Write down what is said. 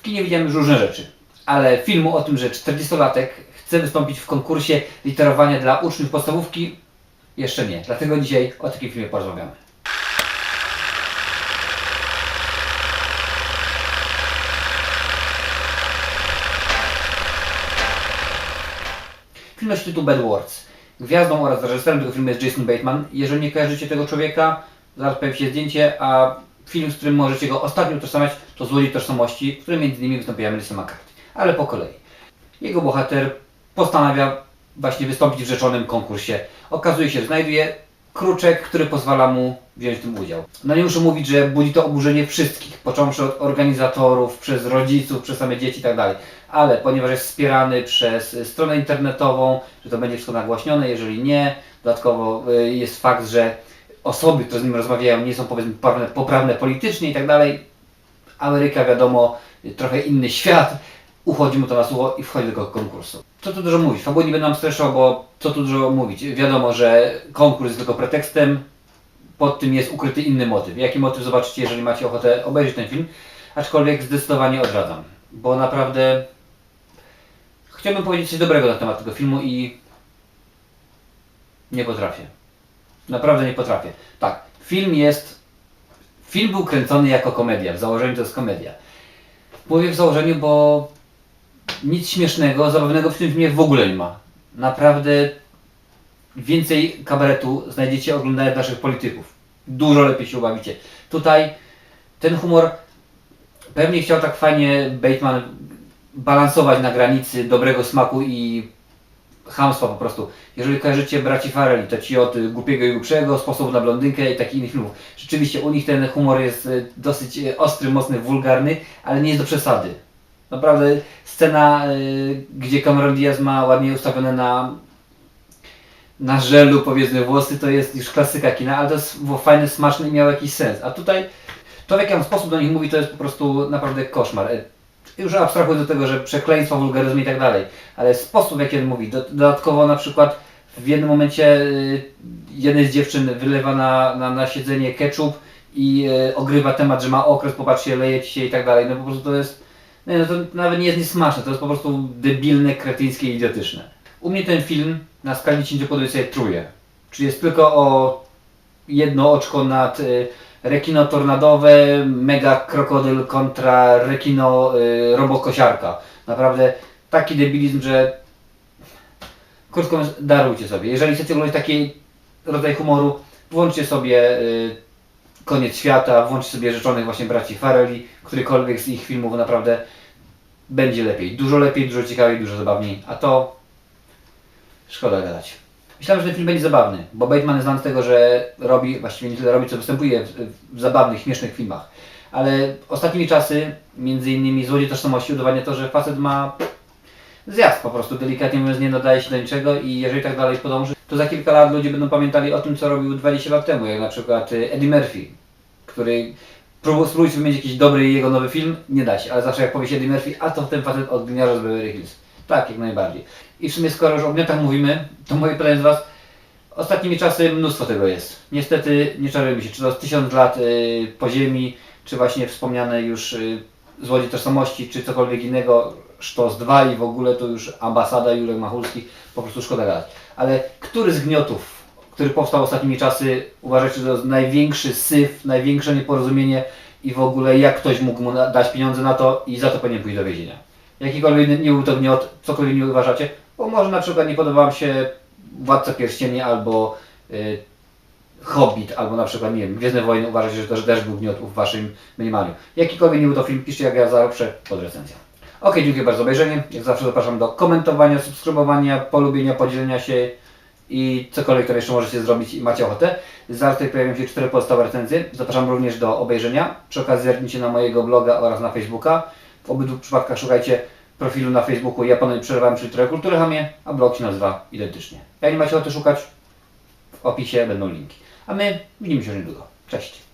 W kinie widziałem już różne rzeczy, ale filmu o tym, że 40-latek chce wystąpić w konkursie literowania dla uczniów podstawówki, jeszcze nie. Dlatego dzisiaj o takim filmie porozmawiamy. Film nosi tytuł Bad Words. Gwiazdą oraz reżyserem tego filmu jest Jason Bateman. Jeżeli nie kojarzycie tego człowieka, zaraz pojawi się zdjęcie, a film, z którym możecie go ostatnio utożsamiać, to Złodziej Tożsamości, w którym między innymi wystąpiła Melissa McCarthy. Ale po kolei. Jego bohater postanawia właśnie wystąpić w rzeczonym konkursie. Okazuje się, że znajduje kruczek, który pozwala mu wziąć w tym udział. No nie muszę mówić, że budzi to oburzenie wszystkich, począwszy od organizatorów, przez rodziców, przez same dzieci i tak. Ale ponieważ jest wspierany przez stronę internetową, że to będzie wszystko nagłaśnione, jeżeli nie, dodatkowo y, jest fakt, że osoby, które z nim rozmawiają, nie są powiedzmy poprawne, poprawne politycznie i tak dalej. Ameryka, wiadomo, trochę inny świat, uchodzi mu to na słowo i wchodzi do tego konkursu. Co tu dużo mówić? Fabuły nie będę nam streszczał, bo co tu dużo mówić? Wiadomo, że konkurs jest tylko pretekstem, pod tym jest ukryty inny motyw. Jaki motyw zobaczycie, jeżeli macie ochotę obejrzeć ten film, aczkolwiek zdecydowanie odradzam, bo naprawdę chciałbym powiedzieć coś dobrego na temat tego filmu i nie potrafię. Naprawdę nie potrafię. Tak, film jest. Film był kręcony jako komedia. W założeniu to jest komedia. Mówię w założeniu, bo nic śmiesznego, zabawnego w tym filmie w ogóle nie ma. Naprawdę więcej kabaretu znajdziecie oglądając naszych polityków. Dużo lepiej się ubawicie. Tutaj ten humor pewnie chciał tak fajnie Bateman balansować na granicy dobrego smaku i chamstwa po prostu. Jeżeli kojarzycie braci Farrelly, to ci od głupiego i głupszego, sposobu na blondynkę i takich innych filmów. Rzeczywiście u nich ten humor jest y, dosyć y, ostry, mocny, wulgarny, ale nie jest do przesady. Naprawdę scena, y, gdzie Cameron Diaz ma ładnie ustawione na na żelu powiedzmy włosy, to jest już klasyka kina, ale to jest było fajne, smaczne i miało jakiś sens. A tutaj to w jaki sposób do nich mówi, to jest po prostu naprawdę koszmar. Już abstrahując do tego, że przekleństwo, wulgaryzmy i tak dalej, ale sposób w jaki on mówi, do, dodatkowo na przykład w jednym momencie y, jedna z dziewczyn wylewa na, na, na siedzenie ketchup i y, ogrywa temat, że ma okres, popatrzcie, leje ci się i tak dalej. No po prostu to jest, no to nawet nie jest niesmaczne, to jest po prostu debilne, kretyńskie i idiotyczne. U mnie ten film na skali 10 podaję sobie truje. Czyli jest tylko o jedno oczko nad y, rekino tornadowe, mega krokodyl kontra rekino y, robokosiarka. Naprawdę taki debilizm, że krótko mówiąc, darujcie sobie. Jeżeli chcecie oglądać taki rodzaj humoru, włączcie sobie y, Koniec Świata, włączcie sobie Rzeczonych właśnie braci Farrelly, którykolwiek z ich filmów naprawdę będzie lepiej. Dużo lepiej, dużo ciekawiej, dużo zabawniej. A to Szkoda gadać. Myślałem, że ten film będzie zabawny, bo Bateman jest znany z tego, że robi, właściwie nie tyle robi, co występuje w, w zabawnych, śmiesznych filmach. Ale ostatnimi czasy, między innymi Złodziej Tożsamości, udowadnia to, że facet ma zjazd po prostu, delikatnie mówiąc, nie nadaje się do niczego i jeżeli tak dalej podąży, to za kilka lat ludzie będą pamiętali o tym, co robił 20 lat temu, jak na przykład y, Eddie Murphy, który próbował spróbować wymienić jakiś dobry jego nowy film, nie da się, ale zawsze jak powie się Eddie Murphy, a to ten facet od gliniarza z Beverly Hills. Tak, jak najbardziej. I w sumie skoro już o gniotach mówimy, to moje pytanie do Was, ostatnimi czasy mnóstwo tego jest. Niestety nie czarujmy się, czy to tysiąc lat y, po ziemi, czy właśnie wspomniane już y, złodziej tożsamości, czy cokolwiek innego, Sztos 2 i w ogóle to już ambasada Jurek Machulski, po prostu szkoda gadać. Ale który z gniotów, który powstał ostatnimi czasy, uważacie, że to największy syf, największe nieporozumienie i w ogóle jak ktoś mógł mu dać pieniądze na to i za to powinien pójść do więzienia? Jakikolwiek nie był to gniot, cokolwiek nie uważacie, bo może na przykład nie podoba Wam się Władca Pierścieni albo y, Hobbit, albo na przykład, nie wiem, Gwiezdne Wojny, uważacie, że to że też był gniot w Waszym mniemaniu. Jakikolwiek nie był to film, piszcie jak ja zawsze pod recenzją. Ok, dziękuję bardzo za obejrzenie. Jak zawsze zapraszam do komentowania, subskrybowania, polubienia, podzielenia się i cokolwiek tam jeszcze możecie zrobić i macie ochotę. Zaraz tutaj pojawią się cztery podstawowe recenzje. Zapraszam również do obejrzenia. Przy okazji zerknijcie na mojego bloga oraz na Facebooka. W obydwu przypadkach szukajcie profilu na Facebooku Ja Panu nie przerywałem, czyli kultury hamie, a blog się nazywa identycznie. Jak nie macie ochoty szukać, w opisie będą linki. A my widzimy się już niedługo. Cześć!